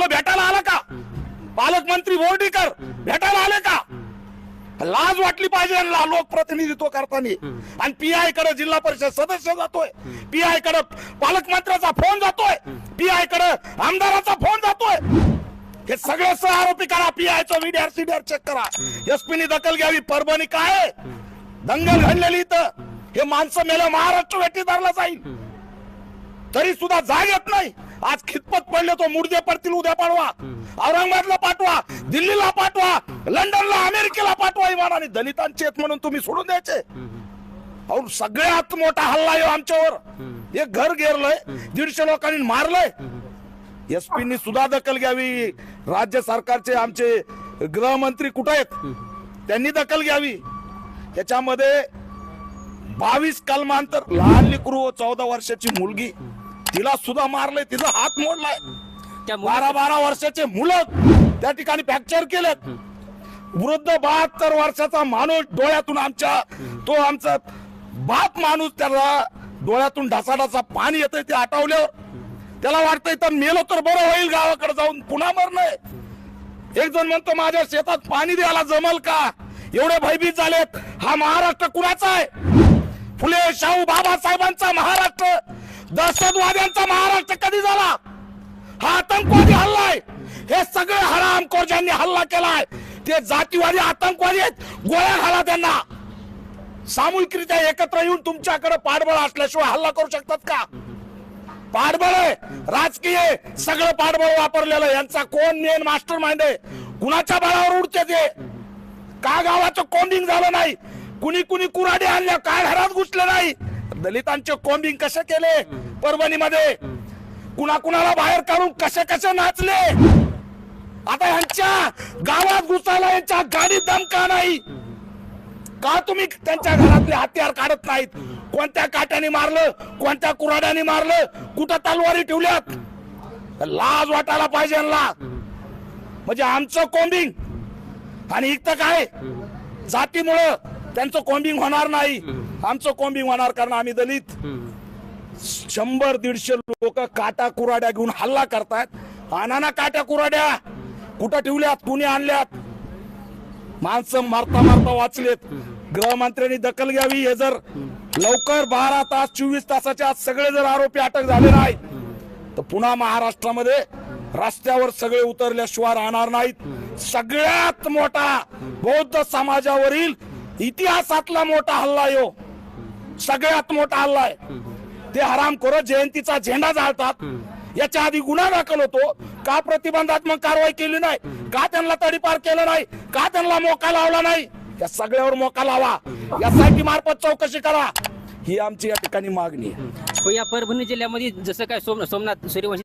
झालं भेटायला आला का? पालकमंत्री बोर्डीकर भेटायला आले का? लाज वाटली पाहिजे यांना लोकप्रतिनिधित्व करताना. आणि पीआयकडे जिल्हा परिषद सदस्य जातोय. पीआयकडे पालकमंत्र्याचा फोन जातोय. पीआयकडे आमदाराचा फोन जातोय. हे सगळे सह आरोपी करा. पीआयचं व्हिडीआर सीडीआर चेक करा. एसपीनी दखल घ्यावी. परभणी काय? दंगल घडलेली इथं. हे माणसं मेल्या महाराष्ट्र वेटीदारला जाईल तरी सुद्धा जाग येत नाही. आज खितपत पडले तो मुर्दे पडतील उद्या पाठवा औरंगाबादला पाठवा दिल्लीला पाठवा लंडनला अमेरिकेला पाठवा विमानाने दलितांचे आहेत म्हणून तुम्ही सोडून द्यायचे. अहो सगळ्यात मोठा हल्ला आहे हो आमच्यावर. एक घर गेरलंय दीडशे लोकांनी मारलंय. एसपीनी सुद्धा दखल घ्यावी. राज्य सरकारचे आमचे गृहमंत्री कुठे आहेत? त्यांनी दखल घ्यावी. याच्यामध्ये बावीस कलमांतर लहान लिकरू चौदा वर्षाची मुलगी तिला सुद्धा मारलंय तिचा हात मोडलाय. त्या बारा बारा वर्षाचे मुलं त्या ठिकाणी फ्रॅक्चर केलेत. वृद्ध बहात्तर वर्षाचा माणूस डोळ्यातून आमच्या तो आमचा बाप माणूस त्याला डोळ्यातून ढासाढासा पाणी येतंय ते आटवल्यावर. त्याला वाटतंय तर मेलो तर बरं होईल गावाकडे जाऊन पुन्हा मरणं एक जण म्हणतो माझ्या शेतात पाणी द्यायला जमल का? एवढे भयभीत झालेत. हा महाराष्ट्र कुणाचा आहे? फुले शाहू बाबासाहेबांचा महाराष्ट्र. दहशतवाद्यांचा महाराष्ट्र कधी झाला? हा आतंकवादी हल्ला आहे. हे सगळे हरामखोर ज्यांनी हल्ला केलाय ते जातीवादी आतंकवादी आहेत. गोळ्या घाला त्यांना. सामूहिकरित्या एकत्र येऊन तुमच्याकडे पाठबळ असल्याशिवाय हल्ला करू शकतात का? पाठबळ आहे. राजकीय सगळं पाठबळ वापरलेलं आहे. यांचा कोण मेन मास्टर माइंड आहे? कुणाच्या बळावर उडते ते? का गावाचं कोंडिंग झालं नाही? कुणी कुणी कुराडे आणल्या? काय घरात घुसले नाही? दलितांचे कोंबिंग कसे केले? परभणीमध्ये. कुणाकुणाला बाहेर काढून कसे कसे नाचले? आता यांच्या गावात घुसायला यांच्या गाडीत दम का नाही. का तुम्ही त्यांच्या घरातले हत्यार काढत नाहीत? कोणत्या काट्याने मारलं? कोणत्या कुराड्याने मारलं? कुठं तलवारी ठेवल्यात? लाज वाटायला पाहिजे यांना. म्हणजे आमचं कोंबिंग आणि इथं काय? जातीमुळं त्यांचं कोंबिंग होणार नाही. आमचं कोंबिंग होणार कारण आम्ही दलित. शंभर दीडशे लोक काटा कुराड्या घेऊन हल्ला करतायत. आणाना काट्या कुराड्या. कुठं ठेवल्यात? कुणी आणल्यात? माणसं मारता मारता वाचलेत. गृहमंत्र्यांनी दखल घ्यावी. हे जर लवकर बारा तास चोवीस तासाच्या आत सगळे जर आरोपी अटक झाले नाही तर पुन्हा महाराष्ट्रामध्ये रस्त्यावर सगळे उतरल्याशिवाय राहणार नाहीत. सगळ्यात मोठा बौद्ध समाजावरील इतिहासातला मोठा हल्ला आहे हो सगळ्यात मोठा हल्ला आहे. ते हरामखोर जयंतीचा झेंडा जाळतात याच्या आधी गुन्हा दाखल होतो. का प्रतिबंधात्मक कारवाई केली नाही? का त्यांना तडीपार केलं नाही? का त्यांना मोका लावला नाही? या सगळ्यावर मोका लावा. यासाठी मार्फत चौकशी करा. ही आमची या ठिकाणी मागणी आहे. या परभणी जिल्ह्यामध्ये जसं काय सोम सोमनाथ सूर्यवंशी